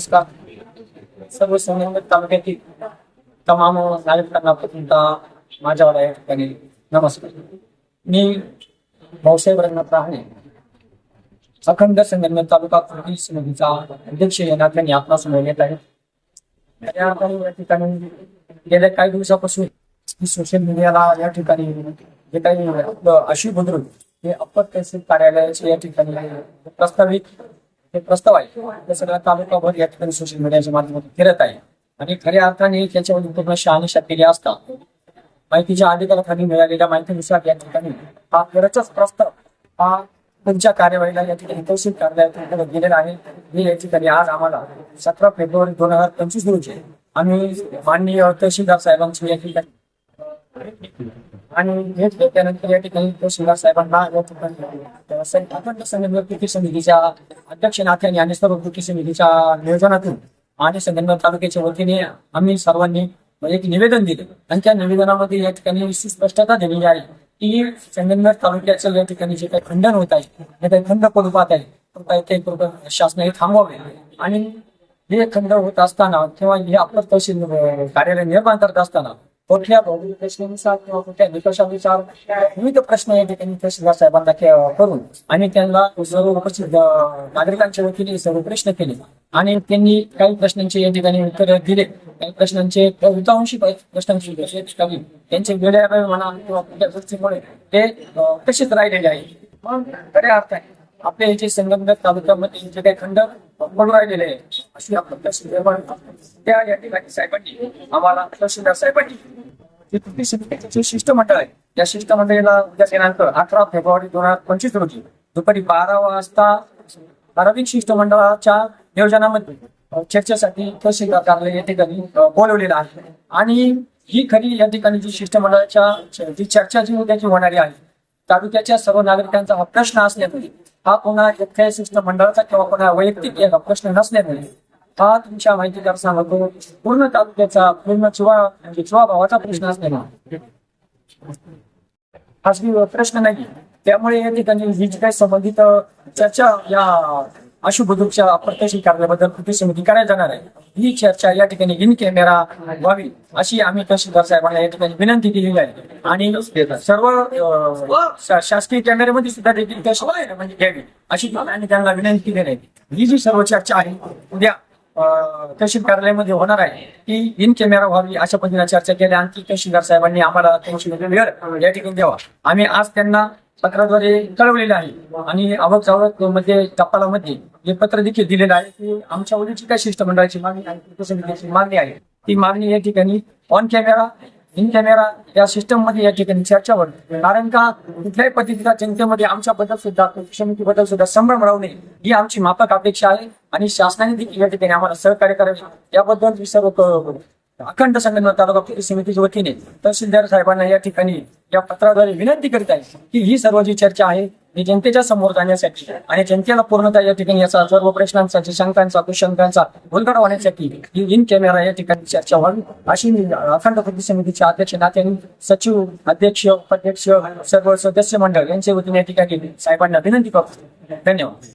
नमस्कार. सर्व संगमनेर तालुक्यातील तमाम नागरिकांना प्रथमतः माझ्यावर या ठिकाणी नमस्कार. मी भाऊसाहेब रंगनाथ राहणे. अखंड संगमनेर तालुका कृती समितीचा अध्यक्ष या नात्याने आपणासमोर येत आहे. या ठिकाणी गेल्या काही दिवसापासून सोशल मीडियाला या ठिकाणी जे काही अशी बुद्रुक हे अप्पर तहसील कार्यालयाचे या ठिकाणी प्रस्तावित हे प्रस्ताव आहे. हे सगळ्या तालुकाभर या ठिकाणी सोशल मीडियाच्या माध्यमातून फिरत आहे. आणि खऱ्या अर्थाने त्याच्यामध्ये पूर्ण शहानिशा केली असता माहितीच्या अधिकाराखाली मिळालेल्या माहितीनुसार या ठिकाणी हा खरंच प्रस्ताव हा तुमच्या कार्यवाहीला या ठिकाणी तहसील कार्यालयातून गेलेला आहे. हे या ठिकाणी आज आम्हाला सतरा फेब्रुवारी दोन हजार पंचवीस रोजी आम्ही माननीय तहसीलदार साहेबांची या ठिकाणी आणि हेच त्यानंतर या ठिकाणी शिवराज साहेबांना या ठिकाणी अखंड संगमनेर कृती समितीच्या अध्यक्ष नाथ्या आणि सर्व कृती समितीच्या नियोजनातून आणि संगमनेर तालुक्याच्या वतीने आम्ही सर्वांनी एक निवेदन दिलं. आणि त्या निवेदनामध्ये या ठिकाणी स्पष्टता दिलेली आहे की संगमनेर तालुक्याचं या ठिकाणी जे काही खंडन होत आहे जे काही खंड स्वरूपात आहे ते शासनाने थांबवावे. आणि हे खंड होत असताना किंवा हे आपलं तहसील कार्यालय निर्माण करत असताना कुठल्या भौगोलिक प्रश्नानुसार किंवा कुठल्या निकषानुसार विविध प्रश्न या ठिकाणी तहसीलदार साहेबांना के- करून आणि त्यांना सर्व उपस्थित नागरिकांच्या वतीने सर्व प्रश्न केले आणि त्यांनी काही प्रश्नांचे या ठिकाणी उत्तर दिले काही प्रश्नांचे बहुतांशी प्रश्नांची कमी त्यांचे वेळेला म्हणा किंवा कुठल्या गोष्टीमुळे ते तसेच राहिलेले आहे मग खऱ्या अर्थाने आपल्या याचे संगमनेर तालुक्यामध्ये जे काही खंड पडून राहिलेले आहे अशी त्या या ठिकाणी साहेबांनी आम्हाला तहसीलदार साहेबांनी जे कृती समितीचे शिष्टमंडळ आहे त्या शिष्टमंडळाला उद्या दिनांक अठरा फेब्रुवारी दोन हजार पंचवीस रोजी दुपारी बारा वाजता ठराविक शिष्टमंडळाच्या नियोजनामध्ये चर्चेसाठी तहसीलदार कार्यालय या ठिकाणी बोलवलेलं आहे. आणि ही खरी या ठिकाणी जी शिष्टमंडळाच्या जी चर्चा जी उद्याची होणारी आहे तालुक्याच्या सर्व नागरिकांचा हा प्रश्न असल्यामुळे हा कोणा एकट्या शिष्टमंडळाचा किंवा कोणा वैयक्तिक एक प्रश्न नसल्यामुळे हा तुमच्या माहितीदार सांगतो पूर्ण तालुक्याचा पूर्ण चुवा म्हणजे चुवा भावाचा प्रश्न असल्यामुळे. खासगी प्रश्न नाही त्यामुळे या ठिकाणी ही जी काही संबंधित चर्चा या अशुभदूरच्या अप्रत्यक्षिक कार्याबद्दल कृती समिती करायला जाणार आहे. ही चर्चा या ठिकाणी इन कॅमेरा व्हावी अशी आम्ही तहसीलदार साहेबांना या ठिकाणी विनंती केलेली आहे. आणि सर्व शासकीय कॅमेऱ्यामध्ये सुद्धा देखील म्हणजे घ्यावी अशी आम्ही त्यांना विनंती केली आहे. ही जी सर्व चर्चा आहे उद्या तहसील कार्यालयामध्ये होणार आहे की इन कॅमेरा व्हावी अशा पद्धतीने चर्चा केली. आणि ती तहसीलदार साहेबांनी आम्हाला त्यांची वेळ या ठिकाणी द्यावा. आम्ही आज त्यांना पत्राद्वारे कळवलेलं आहे. आणि आवक जावकमध्ये टपालामध्ये जे पत्र देखील दिलेलं आहे की आमच्या वडीलची काय शिष्टमंडळाची मागणी आणि मागणी आहे. ती मागणी या ठिकाणी ऑन कॅमेरा इन कॅमेरा या सिस्टममध्ये या ठिकाणी चर्चा होईल. कारण का कुठल्याही पद्धतीच्या जनतेमध्ये आमच्याबद्दल सुद्धा क्षमतेबद्दल सुद्धा संभ्रम राहू नये ही आमची माफक अपेक्षा आहे. आणि शासनाने देखील या ठिकाणी आम्हाला सहकार्य करावे. याबद्दल सर्व अखंड संगमनेर तालुका समितीच्या वतीने तहसीलदार साहेबांना या ठिकाणी या पत्राद्वारे विनंती करीत आहे की ही सर्व जी चर्चा आहे ही जनतेच्या समोर जाण्यासाठी आणि जनतेला पूर्णतः या ठिकाणी याचा सर्व प्रश्नांचा शंकांचा कुशंकांचा उलगडा होण्यासाठी ही इन कॅमेरा या ठिकाणी चर्चा व्हावी. अशी मी अखंड कृती समितीच्या अध्यक्ष नात्याने सचिव अध्यक्ष उपाध्यक्ष सर्व सदस्य मंडळ यांच्या वतीने या ठिकाणी साहेबांना विनंती करतो. धन्यवाद.